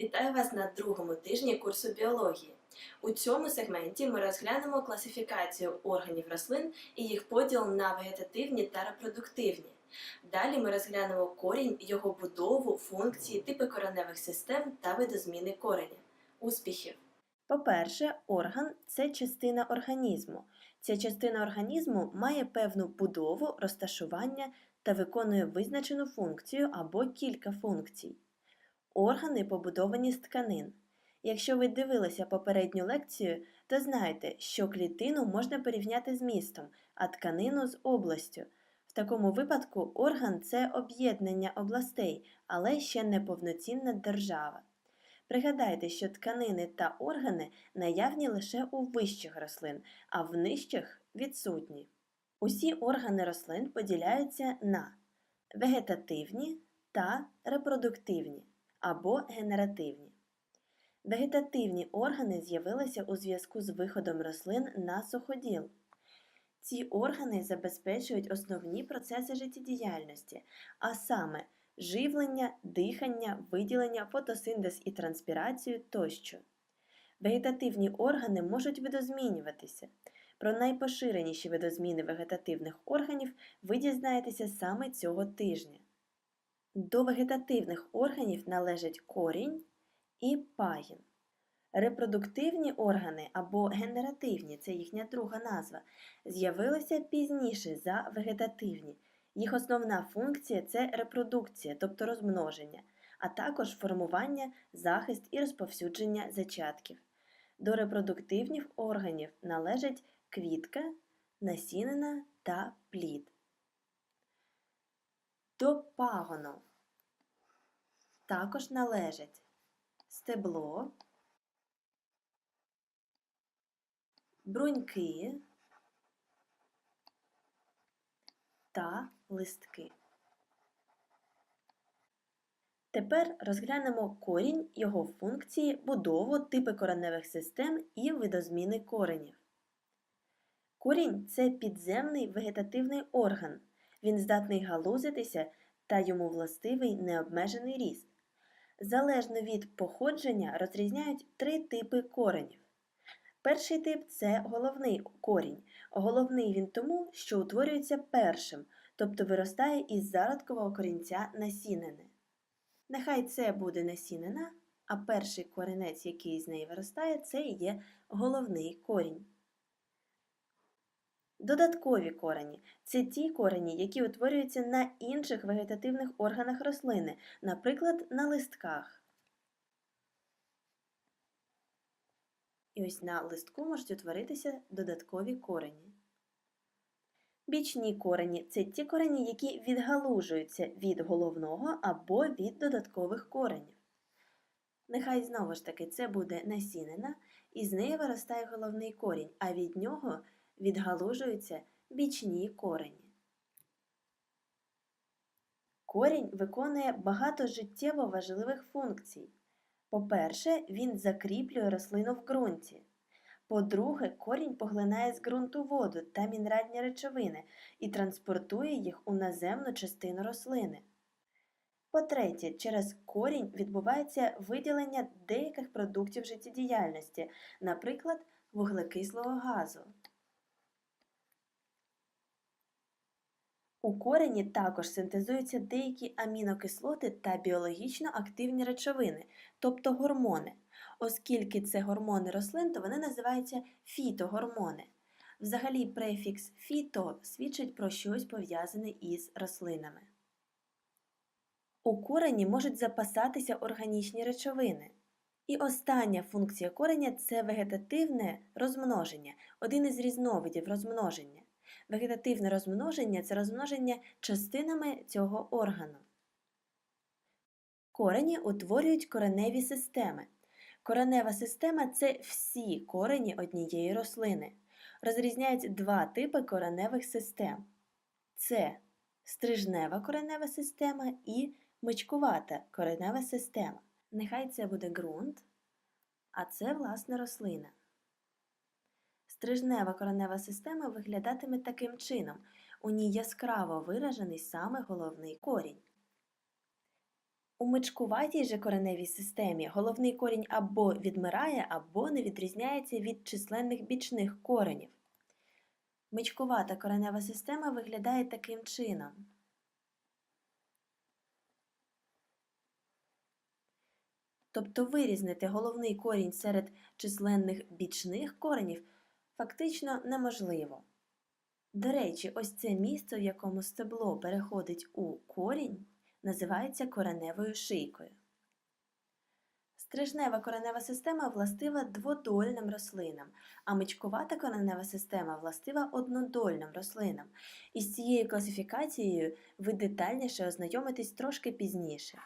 Вітаю вас на другому тижні курсу біології. У цьому сегменті ми розглянемо класифікацію органів рослин і їх поділ на вегетативні та репродуктивні. Далі ми розглянемо корінь, його будову, функції, типи кореневих систем та видозміни кореня. Успіхів! По-перше, орган це частина організму. Ця частина організму має певну будову, розташування та виконує визначену функцію або кілька функцій. Органи побудовані з тканин. Якщо ви дивилися попередню лекцію, то знаєте, що клітину можна порівняти з містом, а тканину з областю. В такому випадку орган це об'єднання областей, але ще не повноцінна держава. Пригадайте, що тканини та органи наявні лише у вищих рослин, а в нижчих відсутні. Усі органи рослин поділяються на вегетативні та репродуктивні або генеративні. Вегетативні органи з'явилися у зв'язку з виходом рослин на суходіл. Ці органи забезпечують основні процеси життєдіяльності, а саме живлення, дихання, виділення, фотосинтез і транспірацію тощо. Вегетативні органи можуть видозмінюватися. Про найпоширеніші видозміни вегетативних органів ви дізнаєтеся саме цього тижня. До вегетативних органів належать корінь і пагін. Репродуктивні органи або генеративні це їхня друга назва, з'явилися пізніше за вегетативні. Їх основна функція це репродукція, тобто розмноження, а також формування, захист і розповсюдження зачатків. До репродуктивних органів належать квітка, насінина та плід. До пагону також належать стебло, бруньки та листки. Тепер розглянемо корінь, його функції, будову, типи кореневих систем і видозміни коренів. Корінь це підземний вегетативний орган. Він здатний галузитися та йому властивий необмежений ріст. Залежно від походження розрізняють три типи коренів. Перший тип це головний корінь. Головний він тому, що утворюється першим, тобто виростає із зародкового корінця насінини. Нехай це буде насінина, а перший корінець, який з неї виростає, це є головний корінь. Додаткові корені це ті корені, які утворюються на інших вегетативних органах рослини, наприклад, на листках. І ось на листку можуть утворитися додаткові корені. Бічні корені це ті корені, які відгалужуються від головного або від додаткових коренів. Нехай знову ж таки це буде насінина, і з неї виростає головний корінь, а від нього відгалужуються бічні корені. Корінь виконує багато життєво важливих функцій. По-перше, він закріплює рослину в ґрунті. По-друге, корінь поглинає з ґрунту воду та мінеральні речовини і транспортує їх у наземну частину рослини. По-третє, через корінь відбувається виділення деяких продуктів життєдіяльності, наприклад, вуглекислого газу. У корені також синтезуються деякі амінокислоти та біологічно активні речовини, тобто гормони. Оскільки це гормони рослин, то вони називаються фітогормони. Взагалі, префікс фіто свідчить про щось пов'язане із рослинами. У корені можуть запасатися органічні речовини. І остання функція кореня це вегетативне розмноження, один із різновидів розмноження. Вегетативне розмноження це розмноження частинами цього органу. Корені утворюють кореневі системи. Коренева система це всі корені однієї рослини. Розрізняють два типи кореневих систем: це стрижнева коренева система і мичкувата коренева система. Нехай це буде ґрунт, а це власне рослина. Стрижнева коренева система виглядатиме таким чином. У ній яскраво виражений саме головний корінь. У мичкуватій же кореневій системі головний корінь або відмирає, або не відрізняється від численних бічних коренів. Мичкувата коренева система виглядає таким чином. Тобто вирізнити головний корінь серед численних бічних коренів фактично неможливо. До речі, ось це місце, в якому стебло переходить у корінь, називається кореневою шийкою. Стрижнева коренева система властива дводольним рослинам, а мичкувата коренева система властива однодольним рослинам. І з цією класифікацією ви детальніше ознайомитесь трошки пізніше.